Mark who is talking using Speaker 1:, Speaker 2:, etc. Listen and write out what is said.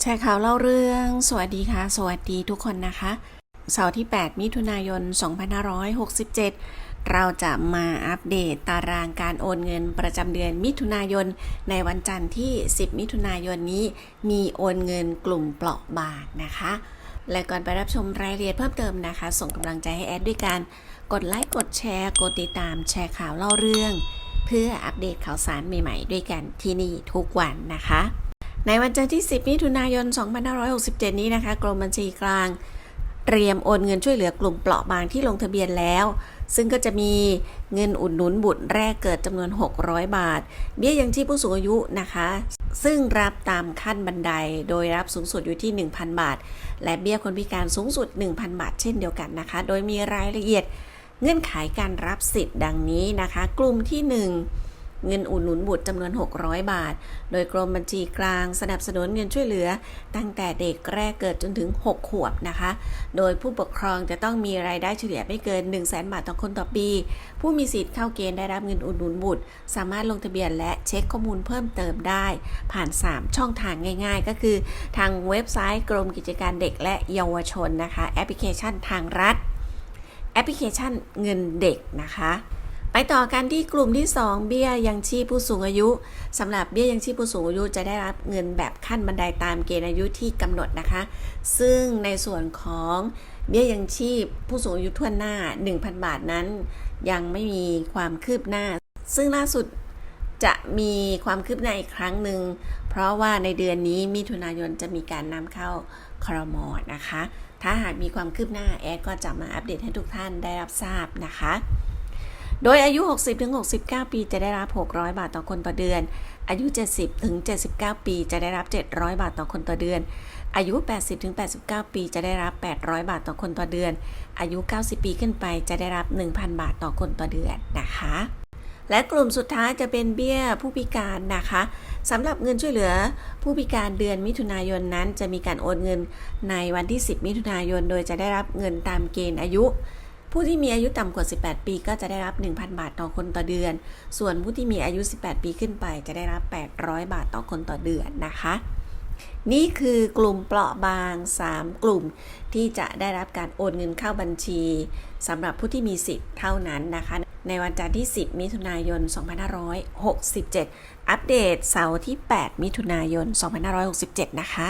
Speaker 1: แชร์ข่าวเล่าเรื่อง สวัสดีค่ะ สวัสดีทุกคนนะคะ เสาร์ที่ 8 มิถุนายน 2567 เราจะมาอัปเดตตารางการโอนเงินประจำเดือนมิถุนายน ในวันจันทร์ที่ 10 มิถุนายนนี้มีโอนเงินกลุ่มเปราะบางนะคะ และก่อนไปรับชมรายละเอียดเพิ่มเติมนะคะ ส่งกำลังใจให้แอดด้วยการกดไลค์ กดแชร์ กดติดตาม แชร์ข่าวเล่าเรื่อง เพื่ออัปเดตข่าวสารใหม่ ๆ ด้วยกันที่นี่ทุกวันนะคะ ในวันจันทร์ที่ 10 มิถุนายน 2567 นี้นะคะ กรมบัญชีกลาง เตรียมโอนเงินช่วยเหลือกลุ่มเปราะบางที่ลงทะเบียนแล้ว ซึ่งก็จะมีเงินอุดหนุนบุตรแรกเกิดจำนวน 600 บาท เบี้ยยังชีพผู้สูงอายุนะคะ ซึ่งรับตามขั้นบันไดโดยรับสูงสุดอยู่ที่ 1,000 บาท และเบี้ยคนพิการสูงสุด 1,000 บาท เช่นเดียวกันนะคะ โดยมีรายละเอียดเงื่อนไขการรับสิทธิ์ดังนี้นะคะ กลุ่มที่ 1 เงินอุดหนุนบุตรจำนวน 600 บาท โดยกรมบัญชีกลางสนับสนุนเงินช่วยเหลือ ตั้งแต่เด็กแรกเกิดจนถึง 6 ขวบนะคะ โดยผู้ปกครองจะต้องมีรายได้เฉลี่ยไม่เกิน 1 0 0 0 0แบาทต่อคนต่อปี ผู้มีสิทธิ์เข้าเกณฑ์ได้รับเงินอุดหนุนบุตร สามารถลงทะเบียนและเช็คข้อมูลเพิ่มเติมได้ ผ่าน 3 ช่องทางง่าย ๆ ก็คือ ทางเว็บไซต์กรมกิจการเด็กและเยาวชนนะคะ แอปพลิเคชันทางรัฐ แอปพลิเคชันเงินเด็กนะคะ ไปต่อกันที่กลุ่มที่ 2 เบี้ยยังชีพผู้สูงอายุสำหรับเบี้ยยังชีพผู้สูงอายุจะได้รับเงินแบบขั้นบันไดตามเกณฑ์อายุที่กำหนดนะคะ ซึ่งในส่วนของเบี้ยยังชีพผู้สูงอายุทั่วหน้า 1,000 บาทนั้น ยังไม่มีความคืบหน้า ซึ่งล่าสุดจะมีความคืบหน้าอีกครั้งหนึ่ง เพราะว่าในเดือนนี้มิถุนายนจะมีการนำเข้าครมนะคะ ถ้าหากมีความคืบหน้าแอดก็จะมาอัปเดตให้ทุกท่านได้รับทราบนะคะ โดยอายุ 60-69 ปีจะได้รับ 600 บาทต่อคนต่อเดือน อายุ 70-79 ปีจะได้รับ 700 บาทต่อคนต่อเดือน อายุ 80-89 ปีจะได้รับ 800 บาทต่อคนต่อเดือน อายุ 90 ปีขึ้นไปจะได้รับ 1,000 บาทต่อคนต่อเดือนนะคะ และกลุ่มสุดท้ายจะเป็นเบี้ยผู้พิการนะคะสำหรับเงินช่วยเหลือผู้พิการเดือนมิถุนายนนั้น จะมีการโอนเงินในวันที่ 10 มิถุนายน โดยจะได้รับเงินตามเกณฑ์อายุ ผู้ที่มีอายุต่ำกว่า 18 ปีก็จะได้รับ 1,000 บาทต่อคนต่อเดือน ส่วนผู้ที่มีอายุ 18 ปีขึ้นไปจะได้รับ 800 บาทต่อคนต่อเดือนนะคะ นี่คือกลุ่มเปราะบาง 3 กลุ่มที่จะได้รับการโอนเงินเข้าบัญชีสำหรับผู้ที่มีสิทธิ์เท่านั้นนะคะ ในวันจันทร์ที่ 10 มิถุนายน 2567 อัปเดตเสาร์ที่ 8 มิถุนายน 2567 นะคะ